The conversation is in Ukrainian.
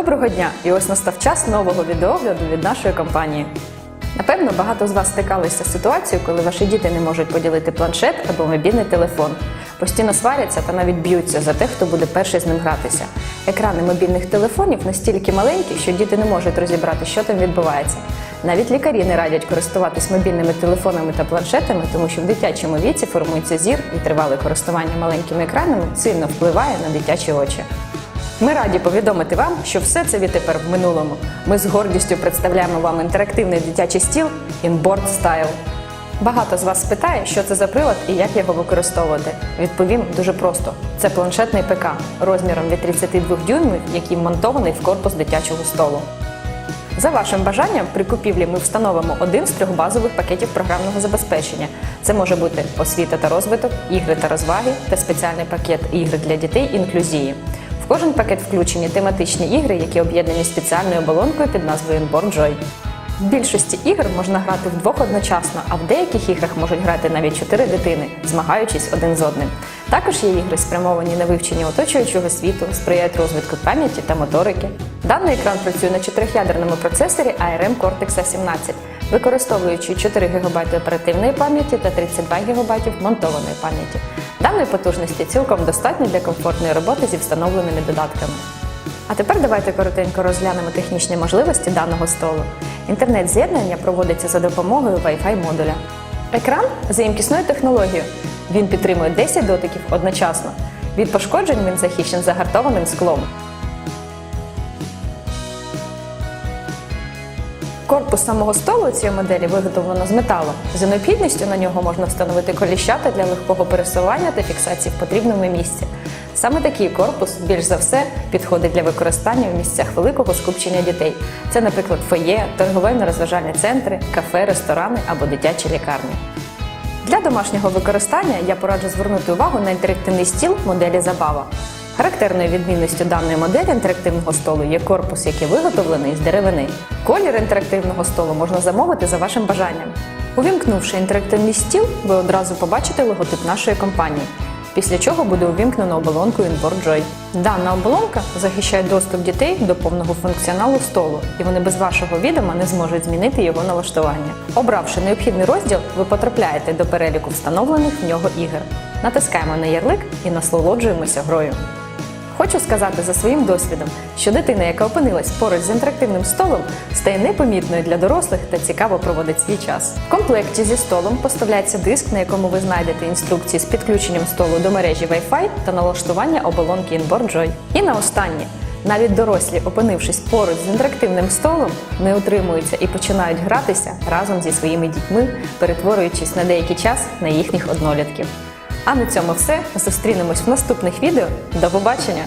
Доброго дня! І ось настав час нового відеогляду від нашої компанії. Напевно, багато з вас стикалися з ситуацією, коли ваші діти не можуть поділити планшет або мобільний телефон. Постійно сваряться та навіть б'ються за те, хто буде перший з ним гратися. Екрани мобільних телефонів настільки маленькі, що діти не можуть розібрати, що там відбувається. Навіть лікарі не радять користуватись мобільними телефонами та планшетами, тому що в дитячому віці формується зір і тривале користування маленькими екранами сильно впливає на дитячі очі. Ми раді повідомити вам, що все це відтепер в минулому. Ми з гордістю представляємо вам інтерактивний дитячий стіл Inboard Style. Багато з вас спитає, що це за прилад і як його використовувати. Відповім дуже просто: це планшетний ПК розміром від 32 дюймів, який вмонтований в корпус дитячого столу. За вашим бажанням, при купівлі ми встановимо один з трьох базових пакетів програмного забезпечення. Це може бути освіта та розвиток, ігри та розваги та спеціальний пакет ігри для дітей інклюзії. Кожен пакет включені тематичні ігри, які об'єднані спеціальною оболонкою під назвою Inborn Joy. В більшості ігр можна грати вдвох одночасно, а в деяких іграх можуть грати навіть чотири дитини, змагаючись один з одним. Також є ігри, спрямовані на вивчення оточуючого світу, сприяють розвитку пам'яті та моторики. Даний екран працює на чотирьохядерному процесорі ARM Cortex A17, використовуючи 4 ГБ оперативної пам'яті та 32 ГБ монтованої пам'яті. Даної потужності цілком достатньо для комфортної роботи зі встановленими додатками. А тепер давайте коротенько розглянемо технічні можливості даного столу. Інтернет-з'єднання проводиться за допомогою Wi-Fi модуля. Екран за ємкісною технологією. Він підтримує 10 дотиків одночасно. Від пошкоджень він захищений загартованим склом. Корпус самого столу цієї моделі виготовлено з металу. За необхідністю на нього можна встановити коліщата для легкого пересування та фіксації в потрібному місці. Саме такий корпус більш за все підходить для використання в місцях великого скупчення дітей. Це, наприклад, фоє, торговельно-розважальні центри, кафе, ресторани або дитячі лікарні. Для домашнього використання я пораджу звернути увагу на інтерактивний стіл моделі Забава. Характерною відмінністю даної моделі інтерактивного столу є корпус, який виготовлений з деревини. Колір інтерактивного столу можна замовити за вашим бажанням. Увімкнувши інтерактивний стіл, ви одразу побачите логотип нашої компанії. Після чого буде увімкнено оболонку Inboard Joy. Дана оболонка захищає доступ дітей до повного функціоналу столу, і вони без вашого відома не зможуть змінити його налаштування. Обравши необхідний розділ, ви потрапляєте до переліку встановлених в нього ігор. Натискаємо на ярлик і насолоджуємося грою. Хочу сказати за своїм досвідом, що дитина, яка опинилась поруч з інтерактивним столом, стає непомітною для дорослих та цікаво проводить свій час. В комплекті зі столом поставляється диск, на якому ви знайдете інструкції з підключенням столу до мережі Wi-Fi та налаштування оболонки Inboard Joy. І на останнє. Навіть дорослі, опинившись поруч з інтерактивним столом, не утримуються і починають гратися разом зі своїми дітьми, перетворюючись на деякий час на їхніх однолітків. А на цьому все. Зустрінемось в наступних відео. До побачення!